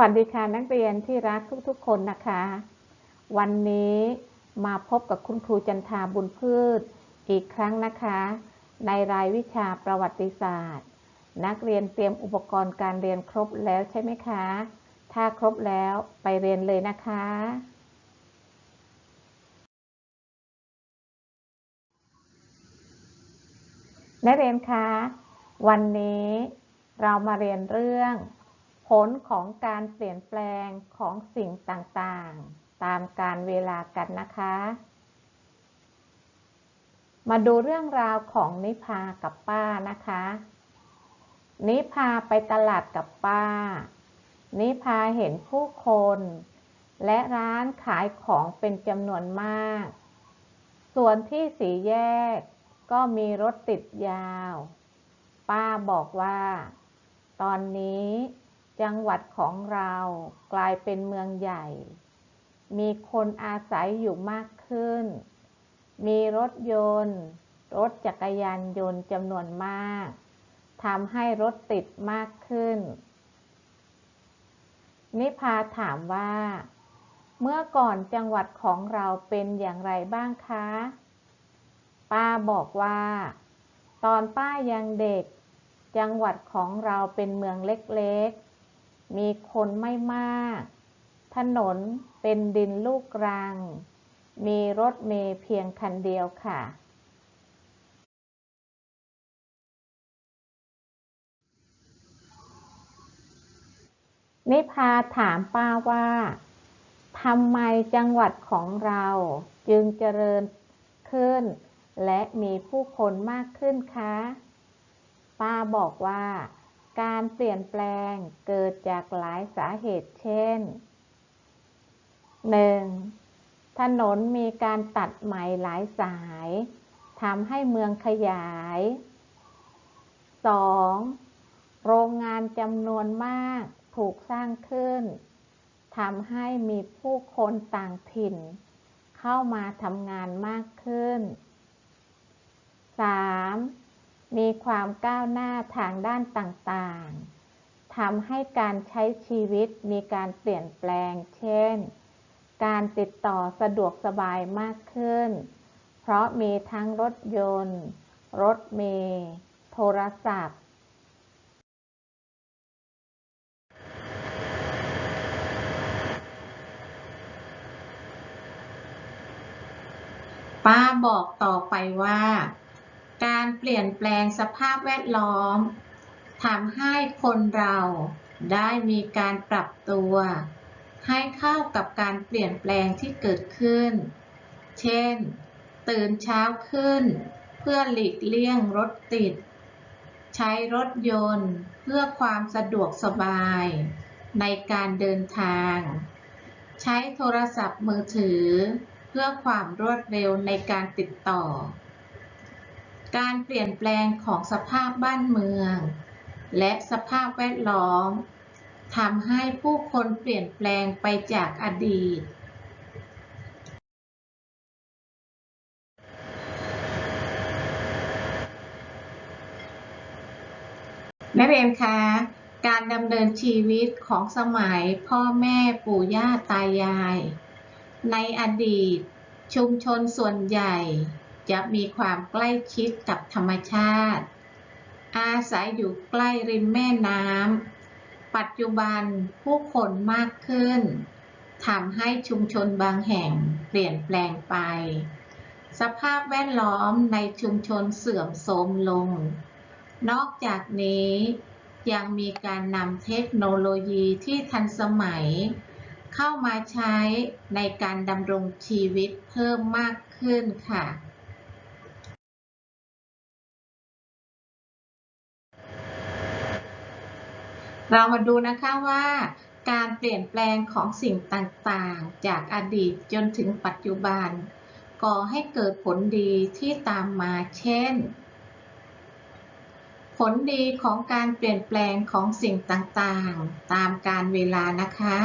วัสดีค่ะนักเรียนที่รักทุกๆ คนนะคะ วันนี้มาพบกับคุณครูจันทาบุญพืชอีกครั้งนะคะ ในรายวิชาประวัติศาสตร์ นักเรียนเตรียมอุปกรณ์การเรียนครบแล้วใช่ไหมคะ ถ้าครบแล้วไปเรียนเลยนะคะ นักเรียนคะวันนี้เรามาเรียนเรื่อง ลของการเปลี่ยนแปลงของสิ่งต่างๆ ตามการเวลากันนะคะ มาดูเรื่องราวของนิพากับป้านะคะ นิพาไปตลาดกับป้า นิพาเห็นผู้คน และร้านขายของเป็นจำนวนมาก ส่วนที่สีแยกก็มีรถติดยาว ป้าบอกว่า ตอนนี้ จังหวัดของเรากลายเป็นเมืองใหญ่ มีคนอาศัยอยู่มากขึ้น มีรถยนต์ รถจักรยานยนต์จำนวนมากทำให้รถติดมากขึ้น นิพาถามว่า เมื่อก่อนจังหวัดของเราเป็นอย่างไรบ้างคะ ป้าบอกว่า ตอนป้ายังเด็ก จังหวัดของเราเป็นเมืองเล็กๆ มีคนไม่มาก ถนนเป็นดินลูกรัง มีรถเมล์เพียงคันเดียวค่ะ นิพาถามป้าว่าทำไมจังหวัดของเราจึงเจริญขึ้น และมีผู้คนมากขึ้นคะ ป้าบอกว่า การเปลี่ยนแปลงเกิดจากหลายสาเหตุเช่น 1. ถนนมีการตัดใหม่หลายสายทำให้เมืองขยาย 2. โรงงานจำนวนมากถูกสร้างขึ้นทำให้มีผู้คนต่างถิ่น เข้ามาทำงานมากขึ้น 3. มีความก้าวหน้าทางด้านต่างๆ ทำให้การใช้ชีวิตมีการเปลี่ยนแปลง เช่น การติดต่อสะดวกสบายมากขึ้น เพราะมีทั้งรถยนต์ รถเมล์โทรศัพท์ ป้าบอกต่อไปว่า การเปลี่ยนแปลงสภาพแวดล้อมทำให้คนเราได้มีการปรับตัว ให้เข้ากับการเปลี่ยนแปลงที่เกิดขึ้น เช่น ตื่นเช้าขึ้น เพื่อหลีกเลี่ยงรถติด ใช้รถยนต์เพื่อความสะดวกสบายในการเดินทาง ใช้โทรศัพท์มือถือ เพื่อความรวดเร็วในการติดต่อ การเปลี่ยนแปลงของสภาพบ้านเมือง และสภาพแวดล้อมทำให้ผู้คนเปลี่ยนแปลงไปจากอดีต นักเรียนคะ การดำเนินชีวิตของสมัยพ่อแม่ปู่ย่าตายาย ในอดีตชุมชนส่วนใหญ่ จะมีความใกล้ชิดกับธรรมชาติ อาศัยอยู่ใกล้ริมแม่น้ำ ปัจจุบันผู้คนมากขึ้นทำให้ชุมชนบางแห่งเปลี่ยนแปลงไป สภาพแวดล้อมในชุมชนเสื่อมโทรมลง นอกจากนี้ยังมีการนำเทคโนโลยีที่ทันสมัย เข้ามาใช้ในการดำรงชีวิตเพิ่มมากขึ้นค่ะ เรามาดูนะคะว่าการเปลี่ยนแปลงของสิ่งต่างๆ จากอดีตจนถึงปัจจุบัน ก่อให้เกิดผลดีที่ตามมาเช่น ผลดีของการเปลี่ยนแปลงของสิ่งต่างๆ ตามการเวลานะคะ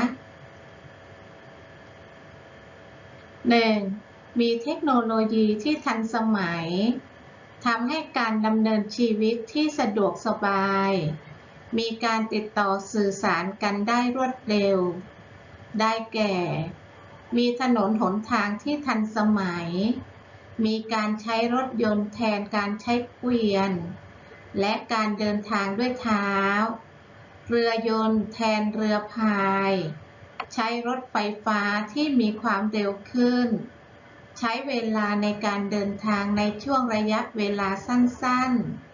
1. มีเทคโนโลยีที่ทันสมัยทำให้การดำเนินชีวิตที่สะดวกสบาย มีการติดต่อสื่อสารกันได้รวดเร็ว ได้แก่ มีถนนหนทางที่ทันสมัย มีการใช้รถยนต์แทนการใช้เกวียน และการเดินทางด้วยเท้า เรือยนต์แทนเรือพาย ใช้รถไฟฟ้าที่มีความเร็วขึ้น ใช้เวลาในการเดินทางในช่วงระยะเวลาสั้นๆ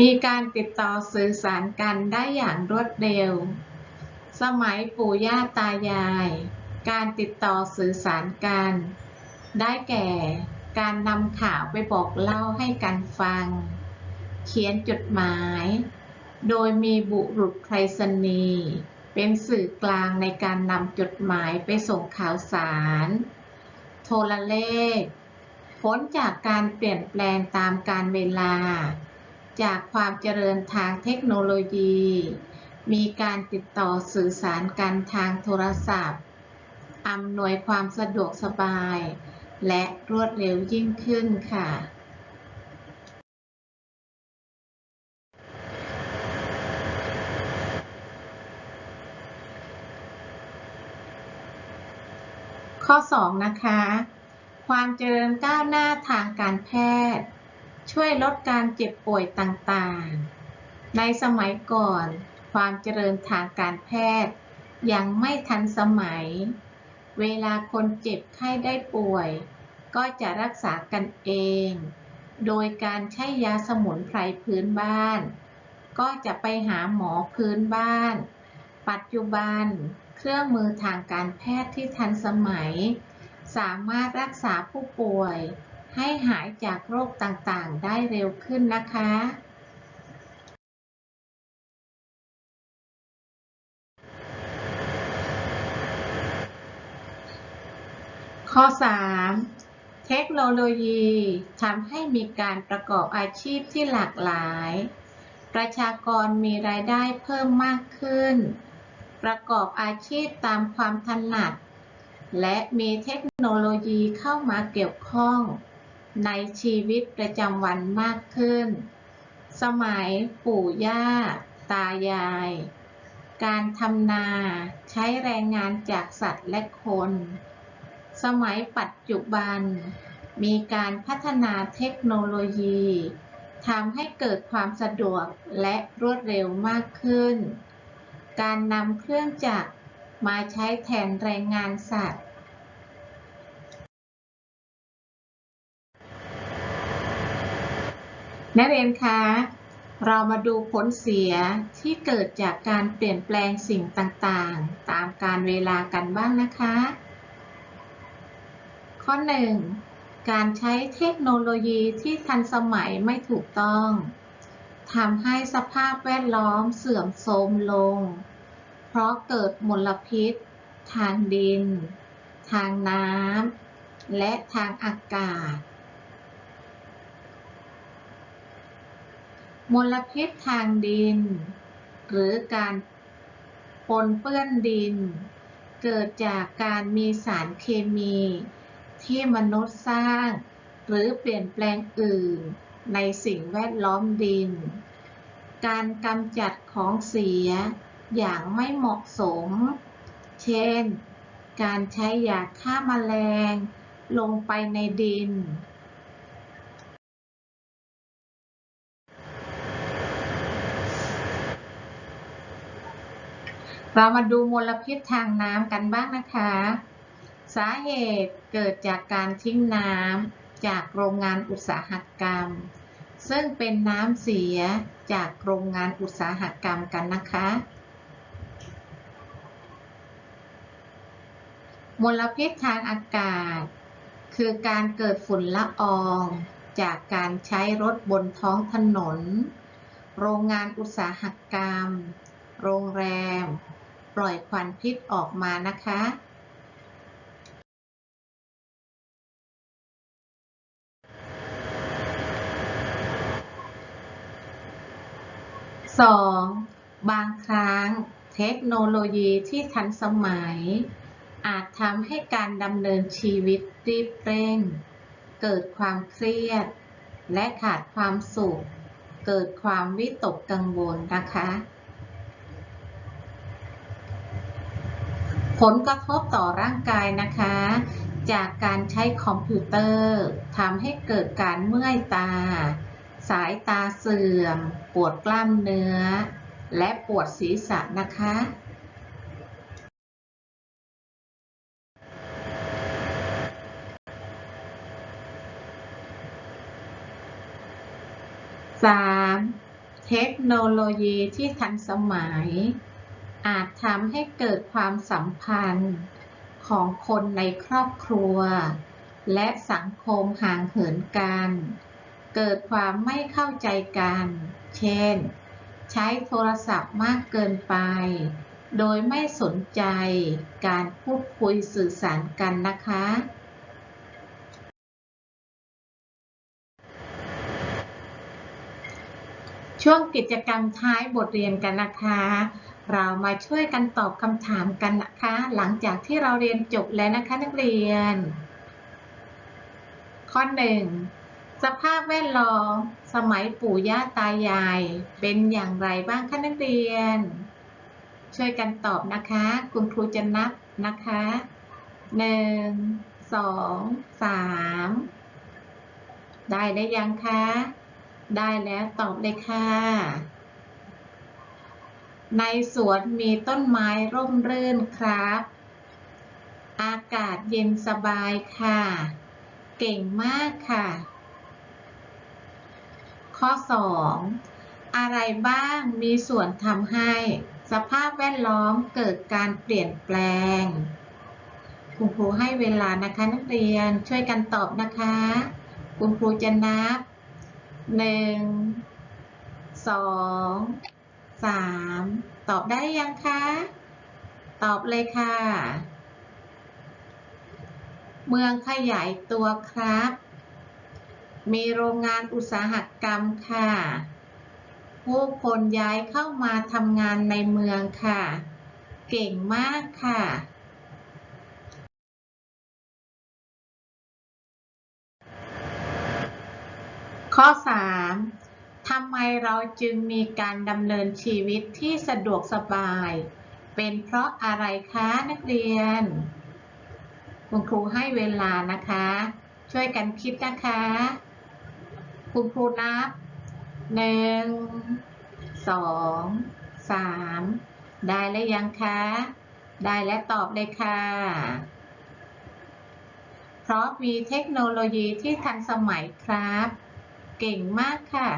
มีการติดต่อสื่อสารกันได้อย่างรวดเร็ว สมัยปู่ย่าตายาย การติดต่อสื่อสารกัน ได้แก่การนำข่าวไปบอกเล่าให้กันฟัง เขียนจดหมาย โดยมีบุรุษไปรษณีย์เป็นสื่อกลางในการนำจดหมายไปส่งข่าวสาร โทรเลขผลจากการเปลี่ยนแปลงตามกาลเวลา จากความเจริญทางเทคโนโลยี มีการติดต่อสื่อสารกันทางโทรศัพท์ อำนวยความสะดวกสบาย และรวดเร็วยิ่งขึ้นค่ะ ข้อ 2 นะคะ ความเจริญก้าวหน้าทางการแพทย์ ช่วยลดการเจ็บป่วยต่างๆ ในสมัยก่อน ความเจริญทางการแพทย์ ยังไม่ทันสมัย เวลาคนเจ็บไข้ได้ป่วย ก็จะรักษากันเอง โดยการใช้ยาสมุนไพรพื้นบ้าน ก็จะไปหาหมอพื้นบ้าน ปัจจุบันเครื่องมือทางการแพทย์ที่ทันสมัย สามารถรักษาผู้ป่วย ให้หายจากโรคต่างๆ ได้เร็วขึ้นนะคะ ข้อ 3 เทคโนโลยีทำให้มีการประกอบอาชีพที่หลากหลาย ประชากรมีรายได้เพิ่มมากขึ้น ประกอบอาชีพตามความถนัดและมีเทคโนโลยีเข้ามาเกี่ยวข้อง ในชีวิตประจำวันมากขึ้น สมัยปู่ย่า ตายาย การทำนาใช้แรงงานจากสัตว์และคน สมัยปัจจุบัน มีการพัฒนาเทคโนโลยีทำให้เกิดความสะดวกและรวดเร็วมากขึ้น การนำเครื่องจักรมาใช้แทนแรงงานสัตว์ นักเรียนคะ เรามาดูผลเสียที่เกิดจากการเปลี่ยนแปลงสิ่งต่างๆ ตามการเวลากันบ้างนะคะ ข้อ 1. การใช้เทคโนโลยีที่ทันสมัยไม่ถูกต้องทำให้สภาพแวดล้อมเสื่อมโทรมลง เพราะเกิดมลพิษ ทางดิน ทางน้ำ และทางอากาศ มลพิษทางดิน หรือการปนเปื้อนดิน เกิดจากการมีสารเคมี ที่มนุษย์สร้าง หรือเปลี่ยนแปลงอื่น ในสิ่งแวดล้อมดิน การกำจัดของเสียอย่างไม่เหมาะสม เช่น การใช้ยาฆ่าแมลง ลงไปในดิน เรามาดูมลพิษทางน้ำกันบ้างนะคะ สาเหตุเกิดจากการทิ้งน้ำจากโรงงานอุตสาหกรรม ซึ่งเป็นน้ำเสียจากโรงงานอุตสาหกรรมกันนะคะ มลพิษทางอากาศ คือการเกิดฝุ่นละอองจากการใช้รถบนท้องถนน โรงงานอุตสาหกรรม โรงแรม ปล่อยควันพิษออกมานะคะ 2. บางครั้งเทคโนโลยีที่ทันสมัย อาจทำให้การดำเนินชีวิตรีบเร่ง เกิดความเครียด และขาดความสุข เกิดความวิตกกังวลนะคะ ผลกระทบต่อร่างกายนะคะ จากการใช้คอมพิวเตอร์ทำให้เกิดการเมื่อยตา สายตาเสื่อม ปวดกล้ามเนื้อ และปวดศีรษะนะคะ 3. เทคโนโลยีที่ทันสมัย อาจทำให้เกิดความสัมพันธ์ของคนในครอบครัว และสังคมห่างเหินกัน เกิดความไม่เข้าใจกัน เช่น ใช้โทรศัพท์มากเกินไป โดยไม่สนใจการพูดคุยสื่อสารกันนะคะ ช่วงกิจกรรมท้ายบทเรียนกันนะคะ เรามาช่วยกันตอบคำถามกันนะคะ หลังจากที่เราเรียนจบแล้วนะคะนักเรียน ข้อ 1. สภาพแวดล้อมสมัยปู่ย่าตายาย เป็นอย่างไรบ้างคะนักเรียน ช่วยกันตอบนะคะ คุณครูจะนับนะคะ1 2 3ได้ได้ยังคะ ได้แล้วตอบเลยค่ะ ในสวนมีต้นไม้ร่มรื่นครับ อากาศเย็นสบายค่ะ เก่งมากค่ะ ข้อ 2. อะไรบ้างมีส่วนทำให้ สภาพแวดล้อมเกิดการเปลี่ยนแปลง คุณครูให้เวลานะคะนักเรียนช่วยกันตอบนะคะ คุณครูจะนับหนึ่งสอง สามตอบได้ยังคะ ตอบเลยค่ะ เมืองขยายตัวครับ มีโรงงานอุตสาหกรรมค่ะ ผู้คนย้ายเข้ามาทำงานในเมืองค่ะ เก่งมากค่ะข้อ 3. ทำไมเราจึงมีการดำเนินชีวิตที่สะดวกสบาย เป็นเพราะอะไรคะนักเรียน คุณครูให้เวลานะคะ ช่วยกันคิดนะคะ คุณครูนับ1 2 3ได้แล้วยังคะ ได้แล้วตอบเลยค่ะ เพราะมีเทคโนโลยีที่ทันสมัยครับ เก่งมากค่ะ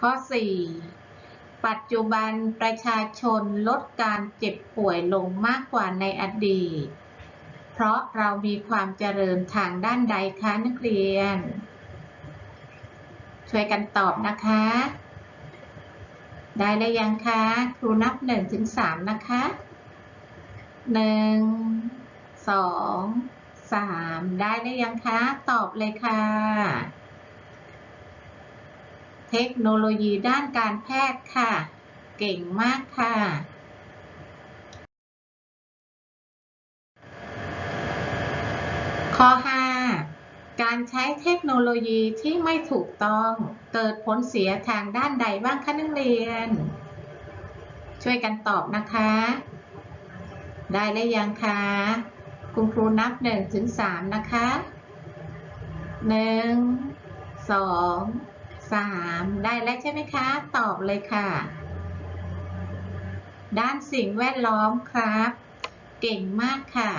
ข้อ 4. ปัจจุบันประชาชนลดการเจ็บป่วยลงมากกว่าในอดีต เพราะเรามีความเจริญทางด้านใดคะนักเรียน ช่วยกันตอบนะคะ ได้แล้วยังคะ ครูนับ1ถึง3นะคะ 1 2 3 ได้แล้วยังคะ ตอบเลยค่ะ เทคโนโลยีด้านการแพทย์ค่ะ เก่งมากค่ะ ข้อ 5 การใช้เทคโนโลยีที่ไม่ถูกต้องเกิดผลเสียทางด้านใดบ้างคะนักเรียน ช่วยกันตอบนะคะ ได้แล้วยังคะคุณครูนับ1ถึง3นะคะ 1 2 3 ได้แล้วใช่ไหมคะ ตอบเลยค่ะ ด้านสิ่งแวดล้อมครับ เก่งมากค่ะ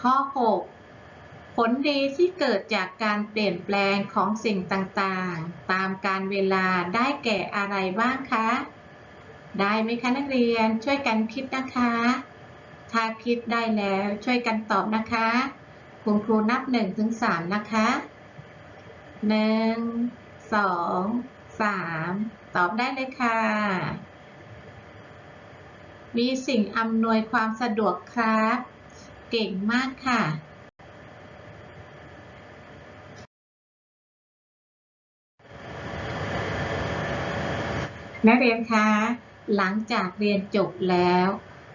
ข้อ 6 ผลดีที่เกิดจากการเปลี่ยนแปลงของสิ่งต่างๆ ตามการเวลาได้แก่อะไรบ้างคะ ได้ไหมคะนักเรียนช่วยกันคิดนะคะ ถ้าคิดได้แล้วช่วยกันตอบนะคะ คุณครูนับ1ถึง3นะคะ 1 2 3ตอบได้เลยค่ะ มีสิ่งอำนวยความสะดวกครับ เก่งมากค่ะนักเรียนคะ หลังจากเรียนจบแล้ว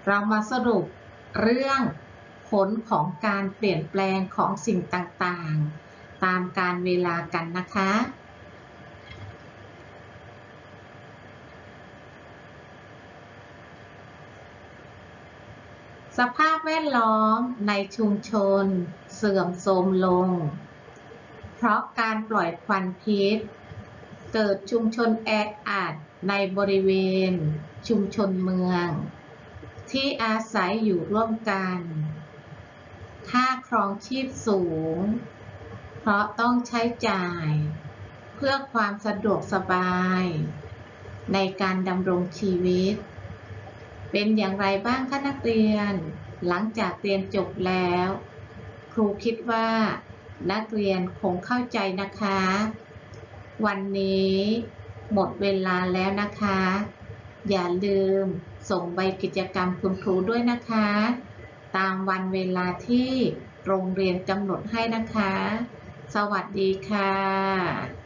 เรามาสรุปเรื่องผลของการเปลี่ยนแปลงของสิ่งต่างๆ ตามการเวลากันนะคะ สภาพแวดล้อมในชุมชน เสื่อมโทรมลง เพราะการปล่อยควันพิษ เกิดชุมชนแออัดในบริเวณ ชุมชนเมือง ที่อาศัยอยู่ร่วมกัน ค่าครองชีพสูง ราะต้องใช้จ่าย เพื่อความสะดวกสบาย ในการดำรงชีวิต เป็นอย่างไรบ้างคะนักเรียน หลังจากเรียนจบแล้ว ครูคิดว่านักเรียนคงเข้าใจนะคะ วันนี้หมดเวลาแล้วนะคะ อย่าลืมส่งใบกิจกรรมคุณครูด้วยนะคะ ตามวันเวลาที่โรงเรียนกำหนดให้นะคะ สวัสดีค่ะ